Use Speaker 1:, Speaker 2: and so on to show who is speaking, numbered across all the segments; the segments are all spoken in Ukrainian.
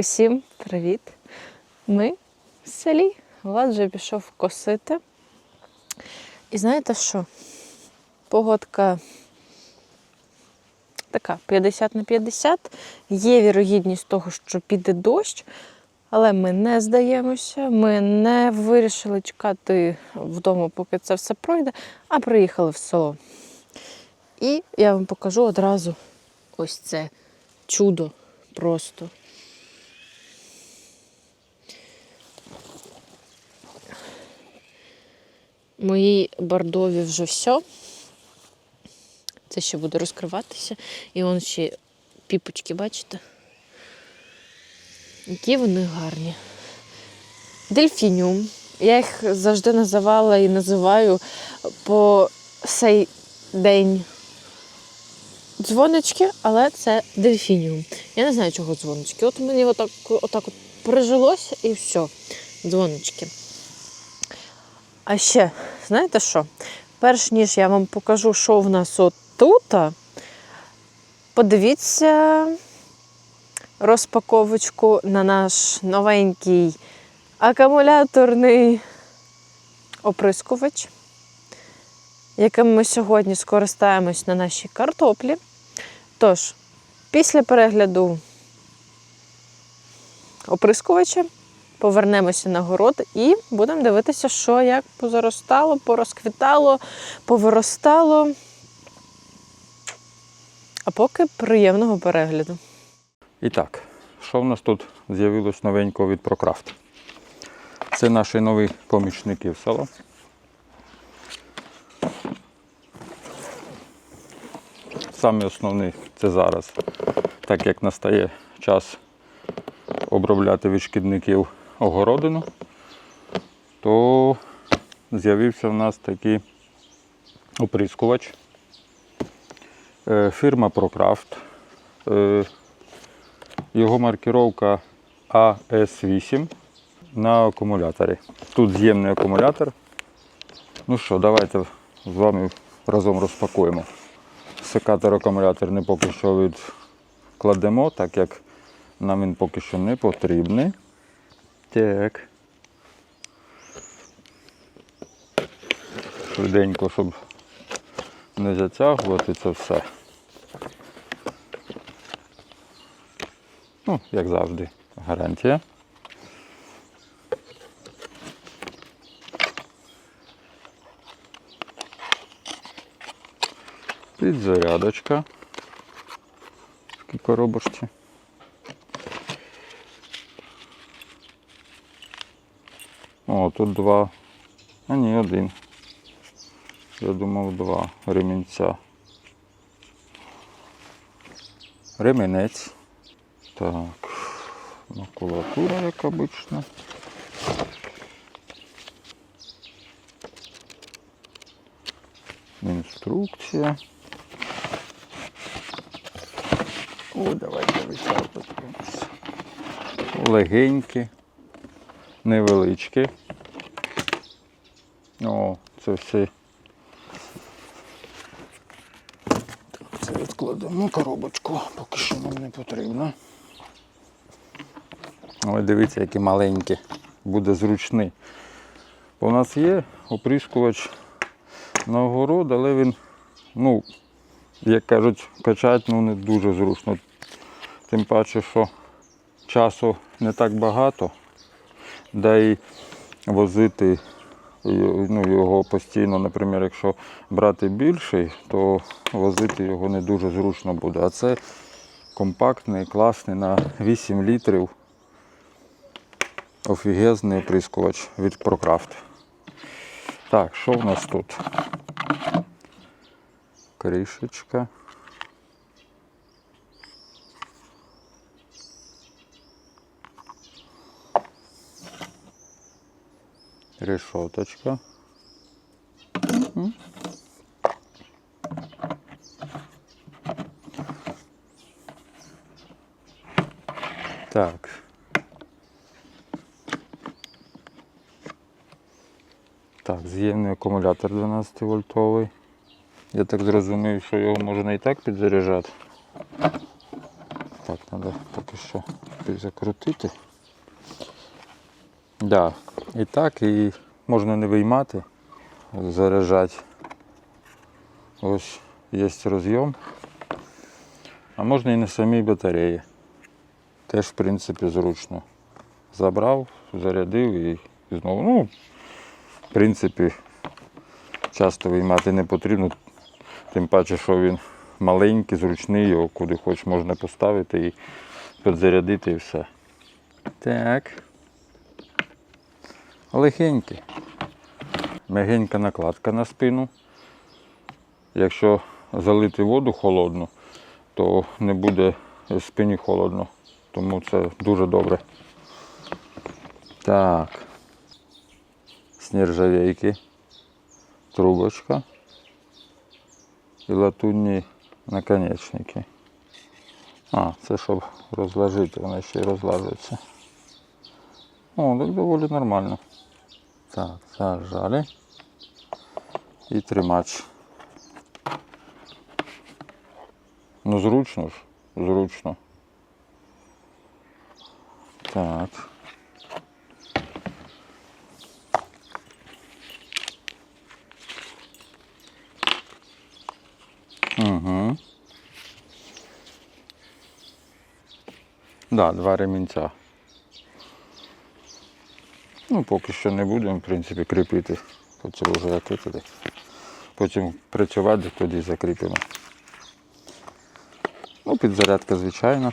Speaker 1: Усім привіт! Ми в селі. Влад вже пішов косити. І знаєте що? Погодка така 50 на 50. Є вірогідність того, що піде дощ, але ми не здаємося. Ми не вирішили чекати вдома, поки це все пройде, а приїхали в село. І я вам покажу одразу ось це чудо просто. Мої бордові вже все. Це ще буде розкриватися. І вон ще піпочки, бачите? Які вони гарні. Дельфініум. Я їх завжди називала і називаю по сей день дзвонички, але це дельфініум. Я не знаю, чого дзвонички. От мені отак, отак от прижилося і все. Дзвонички. А ще, знаєте що? Перш ніж я вам покажу, що в нас от тут, подивіться розпаковочку на наш новенький акумуляторний оприскувач, яким ми сьогодні скористаємось на нашій картоплі. Тож, після перегляду оприскувача повернемося на город і будемо дивитися, що як позаростало, порозквітало, повиростало. А поки приємного перегляду.
Speaker 2: І так, що в нас тут з'явилось новенького від ProCraft? Це наші нові помічники в село. Самі основні це зараз, так як настає час обробляти від шкідників огородину, то з'явився в нас такий оприскувач. Е, Фірма ProCraft. Е, Його маркировка AS8 на акумуляторі. Тут з'ємний акумулятор. Ну що, давайте з вами разом розпакуємо. Секатор акумуляторний поки що відкладемо, так як нам він поки що не потрібний. Так. Швиденько, щоб не затягувати це все. Ну, як завжди, гарантія. Підзарядочка. В такій коробочці. Тут два. А ні, один. Я думав два ремінця. Ремінець. Так, макулатура, як обично. Інструкція. О, давайте витягнемося. Легенькі, невеличкі. О, це все. Так, це відкладемо коробочку, поки що нам не потрібно. Але дивіться, які маленькі. Буде зручний. У нас є оприскувач на огород, але він, ну, як кажуть, качати ну, не дуже зручно. Тим паче, що часу не так багато, да й возити ну, його постійно, наприклад, якщо брати більший, то возити його не дуже зручно буде. А це компактний, класний на 8 літрів. Офігезний оприскувач від ProCraft. Так, що в нас тут? Кришечка. Решеточка. Так. Так, з'ємний акумулятор 12 вольтовий. Я так зрозумів, що його можна і так підзаряджати. Так, треба поки що закрутити. Да. І так, і можна не виймати, заряджати. Ось є розйом. А можна і на самій батареї. Теж, в принципі, зручно. Забрав, зарядив і, знову. Ну, в принципі, часто виймати не потрібно, тим паче, що він маленький, зручний, його куди хоч можна поставити і підзарядити і все. Так. Легенький. Мягенька накладка на спину. Якщо залити воду холодну, то не буде спині холодно. Тому це дуже добре. Так. З нержавейки. Трубочка. І латунні наконечники. А, це щоб розложити, вона ще й розлажується. О, так доволі нормально. Так, зажали. І тримач. Ну, зручно ж, зручно. Так. Угу. Да, два ремінця. Ну, поки що не будемо, в принципі, кріпити. Потім вже як. Потім працювати, тоді закріпимо. Ну, підзарядка, звичайно.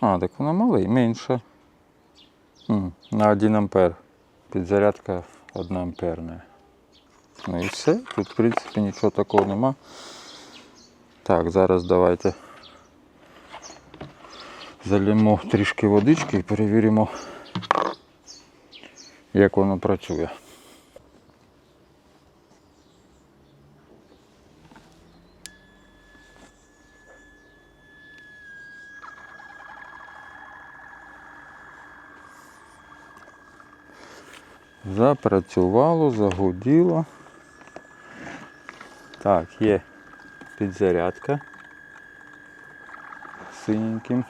Speaker 2: А, так вона малий, менша. На 1 ампер. Підзарядка 1 амперна. Ну і все. Тут, в принципі, нічого такого нема. Так, зараз давайте залємо трішки водички і перевіримо, як воно працює. Запрацювало, загуділо. Так, є підзарядка синеньким.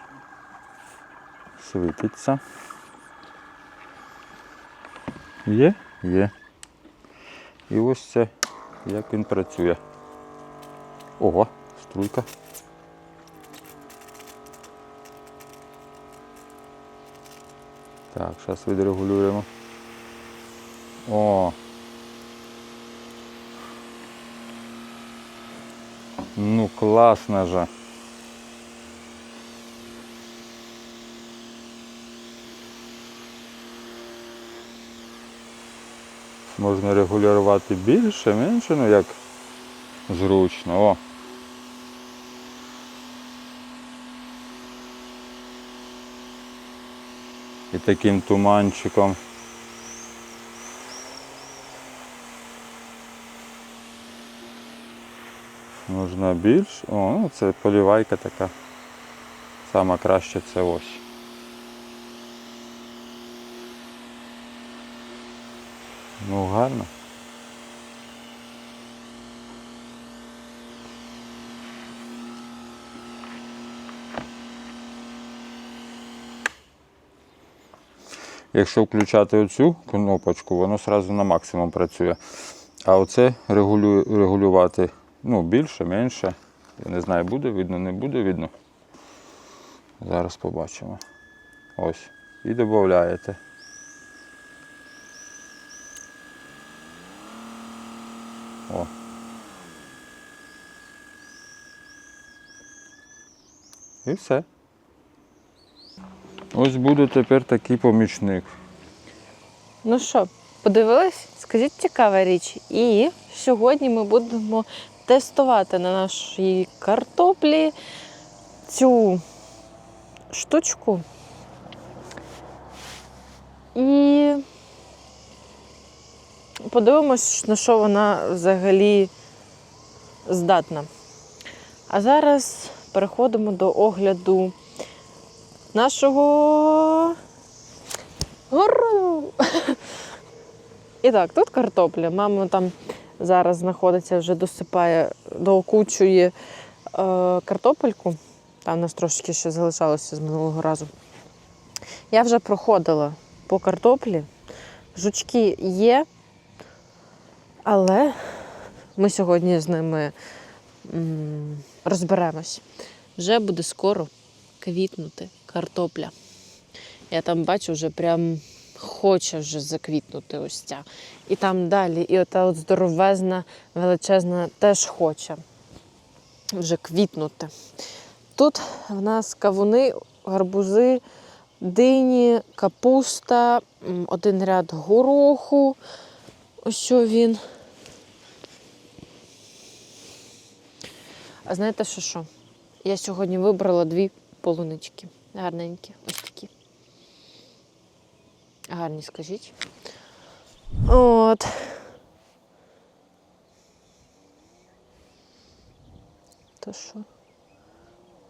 Speaker 2: Світиться. Є? Є. І ось це, як він працює. Ого, струйка. Так, зараз відрегулюємо. О. Ну класно же. Можна регулювати більше, менше, ну як зручно. О. І таким туманчиком. Можна більше. О, ну це полівайка така. Сама краща це ось. Ну гарно. Якщо включати оцю кнопочку, воно одразу на максимум працює. А оце регулю, регулювати ну, більше, менше. Я не знаю, буде видно, не буде видно. Зараз побачимо. Ось. І додаєте. О. І все. Ось буде тепер такий помічник.
Speaker 1: Ну що, подивились? Скажіть цікава річ. І сьогодні ми будемо тестувати на нашій картоплі цю штучку. І подивимось, на що вона взагалі здатна. А зараз переходимо до огляду нашого городу. І так, тут картопля. Мама там зараз знаходиться, вже досипає, доокучує картопельку. Там нас трошки ще залишалося з минулого разу. Я вже проходила по картоплі. Жучки є, але ми сьогодні з ними розберемось. Вже буде скоро квітнути картопля. Я там бачу, вже прям хоче вже заквітнути ось ця. І там далі, і ота от здоровезна, величезна теж хоче вже квітнути. Тут в нас кавуни, гарбузи, дині, капуста, один ряд гороху. Ось що він. А знаєте, що що? Я сьогодні вибрала дві полунички. Гарненькі, ось такі. Гарні, скажіть. От. То що?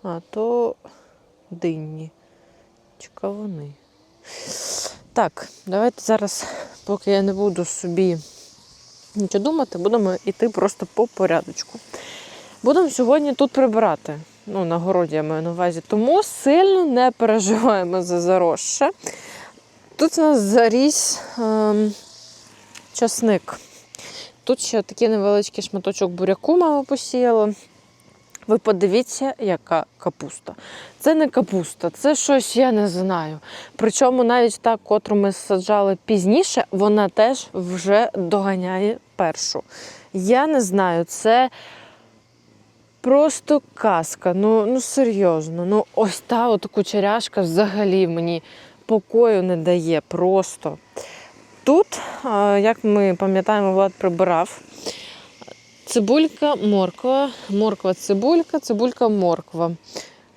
Speaker 1: А, то динні. Чи. Так, давайте зараз, поки я не буду собі нічого думати, будемо йти просто по порядочку. Будемо сьогодні тут прибирати. Ну, на городі я маю на увазі. Тому сильно не переживаємо за заросше. Тут у нас заріс ем, часник. Тут ще такий невеличкий шматочок буряку мама посіяла. Ви подивіться, яка капуста. Це не капуста, це щось я не знаю. Причому навіть та, котру ми саджали пізніше, вона теж вже доганяє першу. Я не знаю, це просто казка. Ну, ну серйозно. Ну, ось та от кучеряшка взагалі мені покою не дає просто. Тут, як ми пам'ятаємо, Влад прибирав. Цибулька, морква, морква, цибулька, цибулька, морква.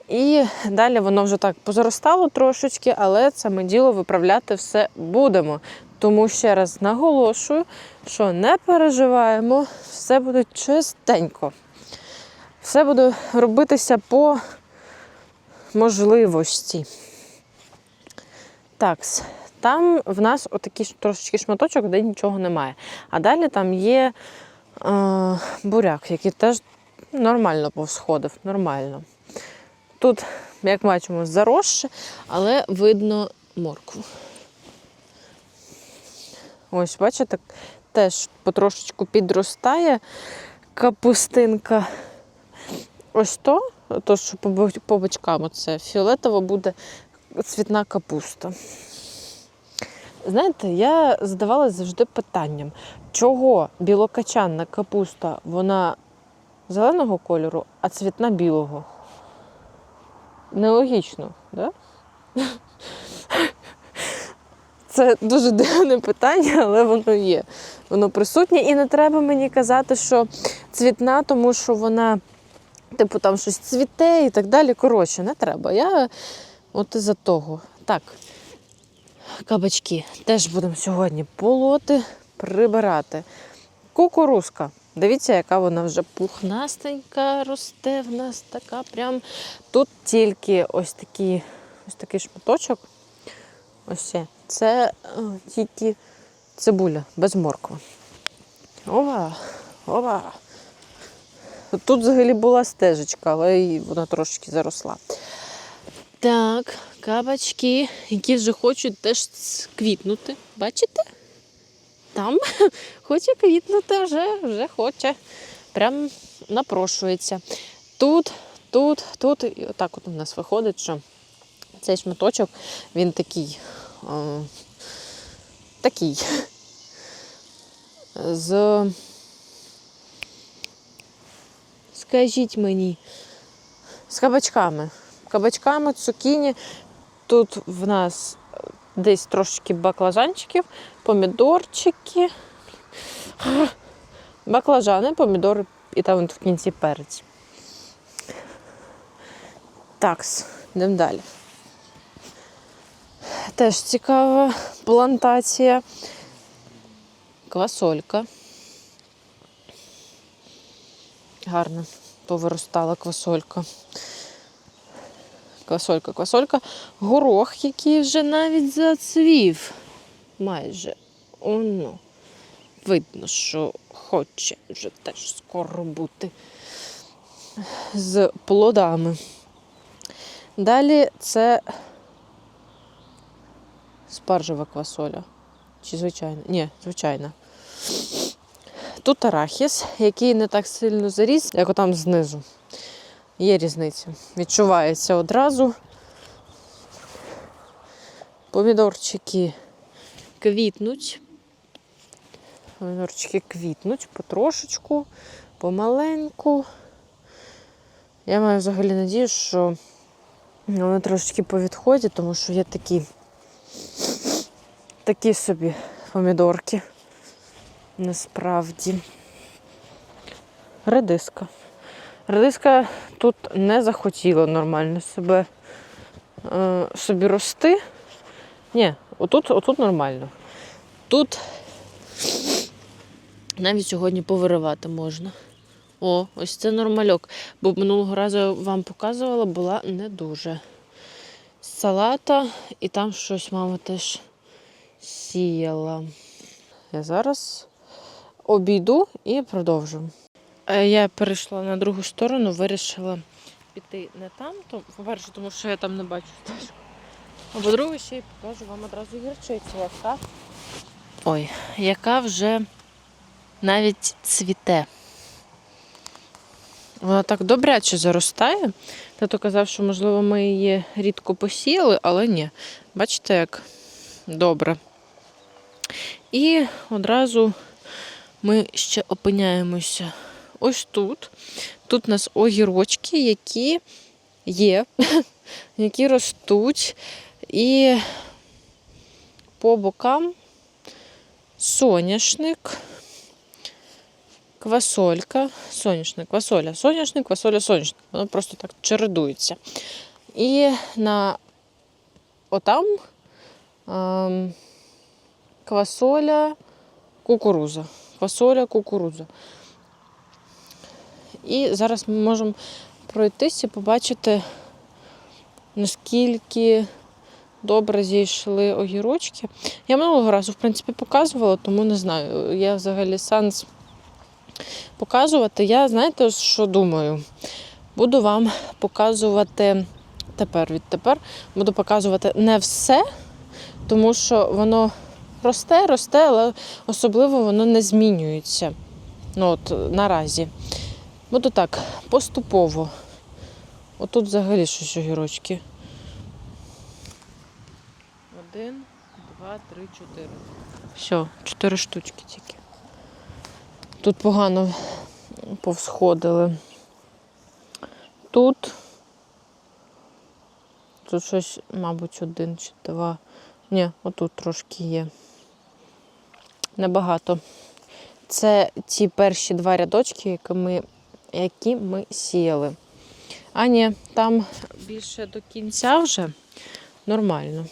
Speaker 1: І далі воно вже так позаростало трошечки, але це ми діло виправляти все будемо. Тому ще раз наголошую, що не переживаємо, все буде чистенько. Все буде робитися по можливості. Так, там в нас отакий трошечки шматочок, де нічого немає. А далі там є е, буряк, який теж нормально повсходив, нормально. Тут, як бачимо, заросше, але видно моркву. Ось, бачите, теж потрошечку підростає капустинка. Ось то, то що по бочкам це фіолетово буде цвітна капуста. Знаєте, я задавалася завжди питанням, чого білокачанна капуста, вона зеленого кольору, а цвітна білого. Нелогічно, да? Це дуже дивне питання, але воно є. Воно присутнє, і не треба мені казати, що цвітна, тому що вона, типу, там щось цвіте і так далі. Коротше, не треба. Я от із-за того. Так, кабачки теж будемо сьогодні полоти, прибирати. Кукурузка. Дивіться, яка вона вже пухнастенька росте в нас така. Прям тут тільки ось такий, ось такий шматочок. Ось це. Це тільки цибуля без моркви. Ова! Ова! Тут взагалі була стежечка, але вона трошки заросла. Так, кабачки, які вже хочуть теж квітнути. Бачите? Там хоче квітнути, вже, вже хоче. Прям напрошується. Тут, тут, тут. І отак от у нас виходить, що цей шматочок, він такий. О, такий. З. Скажіть мені, з кабачками. Кабачками, цукіні. Тут в нас десь трошки баклажанчиків, помідорчики, баклажани, помідори і там в кінці перець. Так, йдемо далі. Теж цікава плантація. Квасолька. Гарно повиростала квасолька. Квасолька, квасолька. Горох, який вже навіть зацвів. Майже. Оно. Видно, що хоче вже теж скоро бути. з плодами. Далі це спаржева квасоля. Чи звичайна? Ні, звичайна. Тут арахіс, який не так сильно заріс, як отам знизу. Є різниця. Відчувається одразу. Помідорчики квітнуть. Помідорчики квітнуть потрошечку, помаленьку. Я маю взагалі надію, що вони трошечки по відході, тому що є такі, такі собі помідорки. Насправді. Редиска. Редиска тут не захотіла нормально себе е, собі рости. Ні, отут, отут нормально. Тут навіть сьогодні повиривати можна. О, ось це нормальок. Бо минулого разу я вам показувала, була не дуже. Салата, і там щось, мама, теж сіяла. Я зараз обійду і продовжу. Е, Я перейшла на другу сторону, вирішила піти не там. По-перше, тому що я там не бачу стежку. А по-друге, ще й покажу вам одразу гірчицю, яка. Ой, яка вже навіть цвіте. Вона так добряче заростає. Тато казав, що, можливо, ми її рідко посіяли, але ні. Бачите, як добре. І одразу ми ще опиняємося ось тут. Тут у нас огірочки, які є, які ростуть. І по бокам соняшник, квасолька, соняшник, квасоля, соняшник, квасоля, соняшник. Воно просто так чередується. І на отам ем, квасоля, кукуруза. Квасоля, кукуруза. І зараз ми можемо пройтися і побачити, наскільки добре зійшли огірочки. Я минулого разу, в принципі, показувала, тому не знаю. Я взагалі сенс показувати. Я знаєте, що думаю? Буду вам показувати тепер відтепер. Буду показувати не все, тому що воно росте, росте, але особливо воно не змінюється. Ну от наразі. Буду так, поступово. Отут взагалі щось огірочки. Один, два, три, чотири. Все, чотири штучки тільки. Тут погано повсходили. Тут. Тут щось, мабуть, один чи два. Ні, отут трошки є. Небагато. Це ті перші два рядочки, які ми, які ми сіяли. А ні, там більше до кінця вже нормально.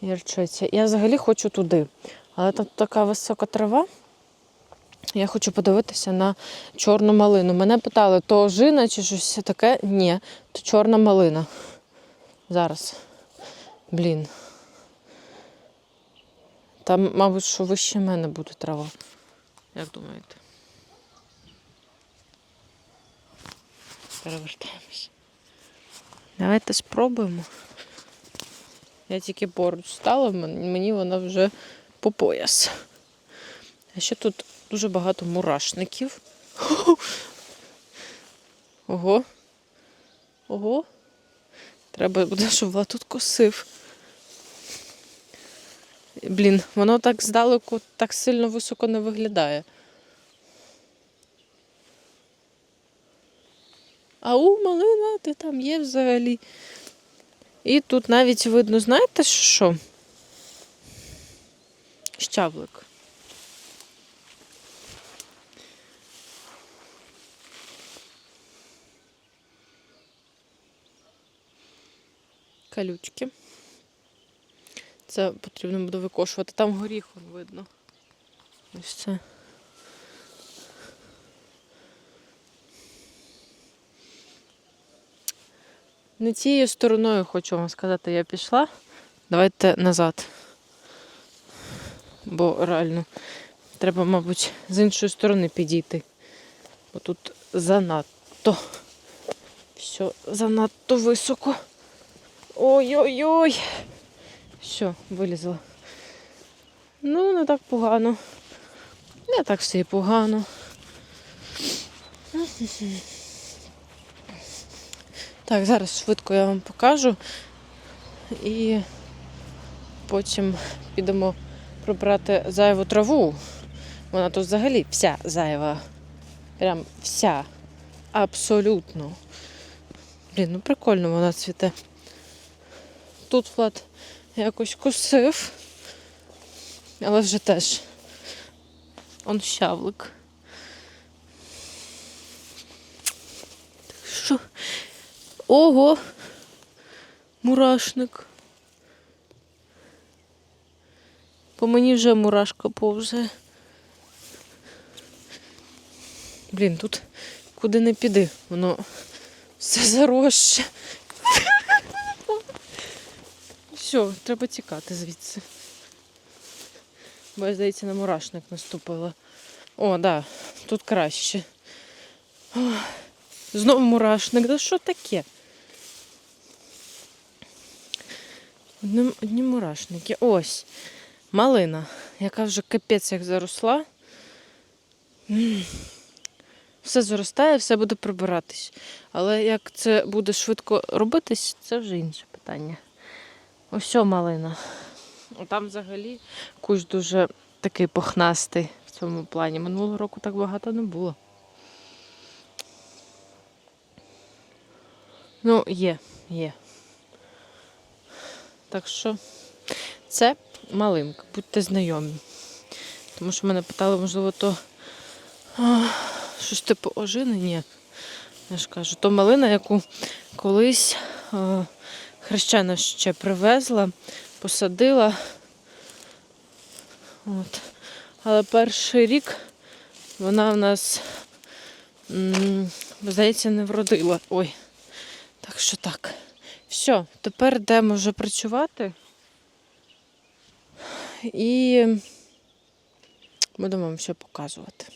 Speaker 1: Ярчиться. Я взагалі хочу туди. Але там така висока трава. Я хочу подивитися на чорну малину. Мене питали, то ожина чи щось таке? Ні, то чорна малина. Зараз. Блін. Там, мабуть, що вище мене буде трава. Як думаєте? Перевертаємось. Давайте спробуємо. Я тільки поруч стала, мені вона вже по пояс. А ще тут дуже багато мурашників. Ого. Ого. Треба буде, щоб Влад тут косив. Блін, воно так здалеку так сильно високо не виглядає. Ау, малина, ти там є взагалі. І тут навіть видно, знаєте що? Щаблик. Калючки. Це потрібно буде викошувати. Там горіх видно. Ось це. Не цією стороною, хочу вам сказати, я пішла. Давайте назад. Бо реально треба, мабуть, з іншої сторони підійти. Бо тут занадто. Все, занадто високо. Ой-ой-ой. Все, вилізла. Ну, не так погано. Не так все і погано. Так, зараз швидко я вам покажу. І потім підемо прибрати зайву траву. Вона тут взагалі вся зайва. Прям вся. Абсолютно. Блін, ну прикольно вона цвіте. Тут Влад якось косив. Але вже теж. Он щавлик. Що? Ого! Мурашник. По мені вже мурашка повзе. Блін, тут куди не піди, воно все заросше. Все, треба тікати звідси. Бо здається, на мурашник наступила. О, да, тут краще. Ох, Знову мурашник. Да що таке? Одні, одні мурашники. Ось. Малина, яка вже капець як заросла. Все заростає, все буде прибиратись. Але як це буде швидко робитись, це вже інше питання. Ось малина. Там взагалі кущ дуже такий похнастий в цьому плані. Минулого року так багато не було. Ну, є, є. Так що це малинка, будьте знайомі. Тому що мене питали, можливо, то а, щось типу ожини? Я ж кажу, то малина, яку колись а, хрещена ще привезла, посадила. От. Але перший рік вона в нас, здається, не вродила. Ой. Так що так. Все, тепер йдемо вже працювати. І будемо вам все показувати.